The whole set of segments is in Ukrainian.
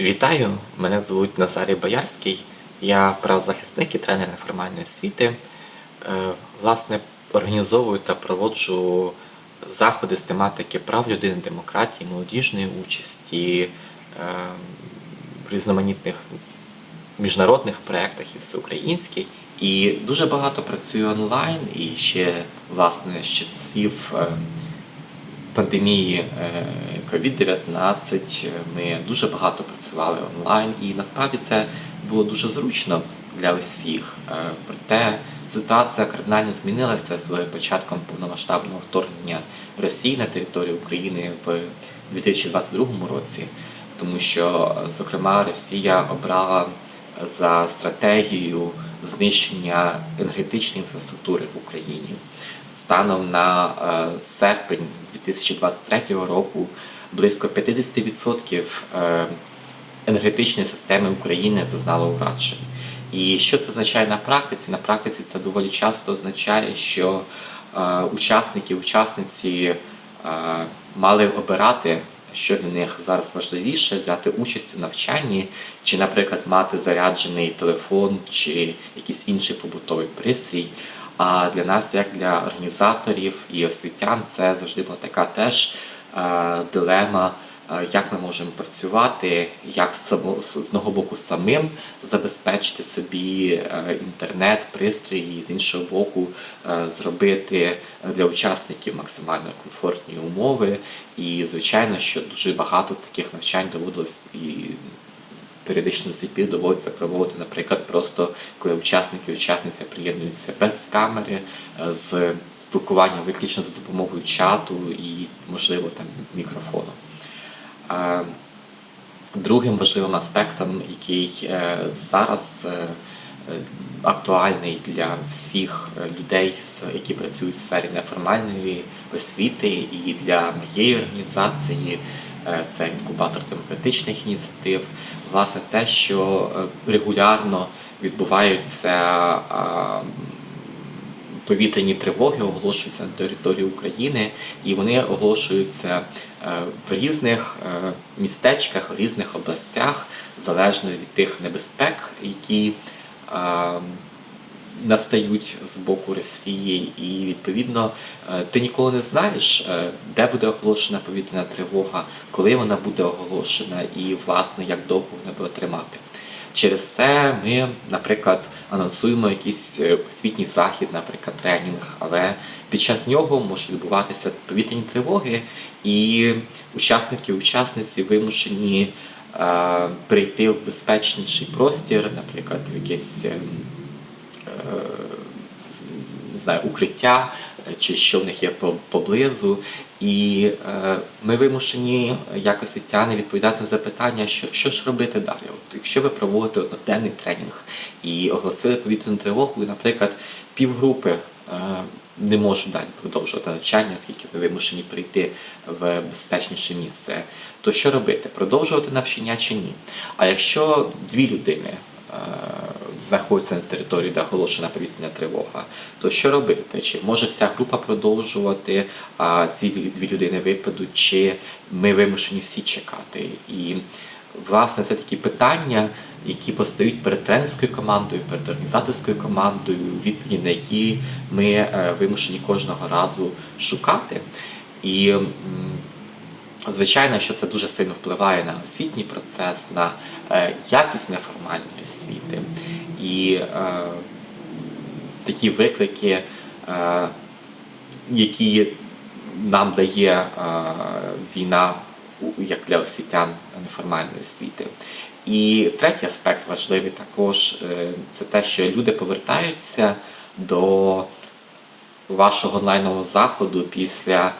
Вітаю! Мене звуть Назарій Боярський. Я правозахисник і тренер неформальної освіти. Е, Власне, організовую та проводжу заходи з тематики прав людини, демократії, молодіжної участі е, в різноманітних міжнародних проєктах і всеукраїнських. І дуже багато працюю онлайн і ще власне з часів е, пандемії е, COVID-19 ми дуже багато працювали онлайн, і насправді це було дуже зручно для усіх. Е, Проте ситуація кардинально змінилася з початком повномасштабного вторгнення Росії на територію України в 2022 році, тому що, е, зокрема, Росія обрала за стратегію знищення енергетичної інфраструктури в Україні. Станом на е, серпень 2023 року близько 50% е, енергетичної системи України зазнало уражень. І що це означає на практиці? На практиці це доволі часто означає, що е, учасники, учасниці мали обирати, що для них зараз важливіше, взяти участь у навчанні, чи, наприклад, мати заряджений телефон чи якийсь інший побутовий пристрій. А для нас, як для організаторів і освітян, це завжди була така теж е, дилема, як ми можемо працювати, як з одного боку самим забезпечити собі е, інтернет, пристрої, з іншого боку, е, зробити для учасників максимально комфортні умови. І звичайно, що дуже багато таких навчань доводилось і періодично запір доводиться проводити, наприклад, просто коли учасники і учасниця приєднуються без камери, е, з спілкуванням виключно за допомогою чату і, можливо, там мікрофону. Другим важливим аспектом, який е, зараз е, е, актуальний для всіх людей, які працюють в сфері неформальної освіти, і для моєї організації, це інкубатор демократичних ініціатив, власне, те, що регулярно відбуваються повітряні тривоги оголошуються на території України, і вони оголошуються е, в різних е, містечках, в різних областях, залежно від тих небезпек, які е, настають з боку Росії, і відповідно ти ніколи не знаєш, де буде оголошена повітряна тривога, коли вона буде оголошена, і власне як довго вона буде тримати. Через це ми, наприклад, анонсуємо якийсь е, освітній захід, наприклад, тренінг, але під час нього можуть відбуватися повітряні тривоги, і учасники і учасниці вимушені е, прийти в безпечніший простір, наприклад, в якесь. ем, е, не знаю, укриття чи що в них є поблизу. І е, ми вимушені, як освітяни, відповідати на запитання, що, що ж робити далі. От, якщо ви проводите одноденний тренінг і оголосили повітряну тривогу, і, наприклад, півгрупи е, не можуть далі продовжувати навчання, оскільки ви вимушені прийти в безпечніше місце, то що робити? Продовжувати навчання чи ні? А якщо дві людини е, знаходяться на території, де оголошена повітряна тривога, то що робити? Чи може вся група продовжувати, а ці дві людини випадуть, чи ми вимушені всі чекати? І власне це такі питання, які постають перед тренерською командою, перед організаторською командою, відповіді на які ми е, вимушені кожного разу шукати. І Звичайно, що це дуже сильно впливає на освітній процес, на е, якість неформальної освіти. І е, такі виклики, е, які нам дає е, війна як для освітян неформальної освіти. І третій аспект важливий також це те, що люди повертаються до вашого онлайнового заходу після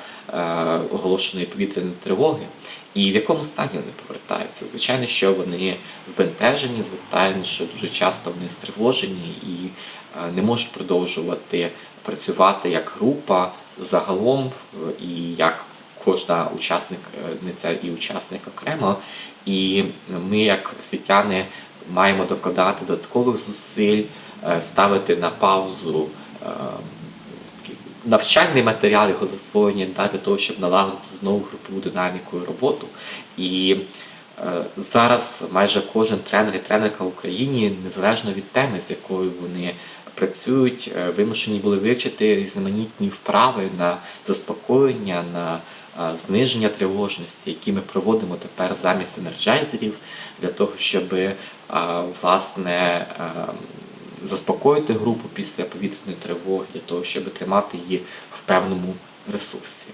оголошеної повітряної тривоги. І в якому стані вони повертаються? Звичайно, що вони збентежені, звичайно, що дуже часто вони стривожені і е, не можуть продовжувати працювати як група загалом е, і як кожна учасниця і учасник окремо. І ми, як освітяни, маємо докладати додаткових зусиль, е, ставити на паузу е, навчальний матеріал, його засвоєння для того, щоб налагодити знову групову динаміку і роботу. І Е, Зараз майже кожен тренер і тренерка в Україні, незалежно від теми, з якою вони працюють, е, вимушені були вивчити різноманітні вправи на заспокоєння, на е, зниження тривожності, які ми проводимо тепер замість енерджайзерів, для того, щоб власне е, заспокоїти групу після повітряної тривоги, для того, щоб тримати її в певному ресурсі.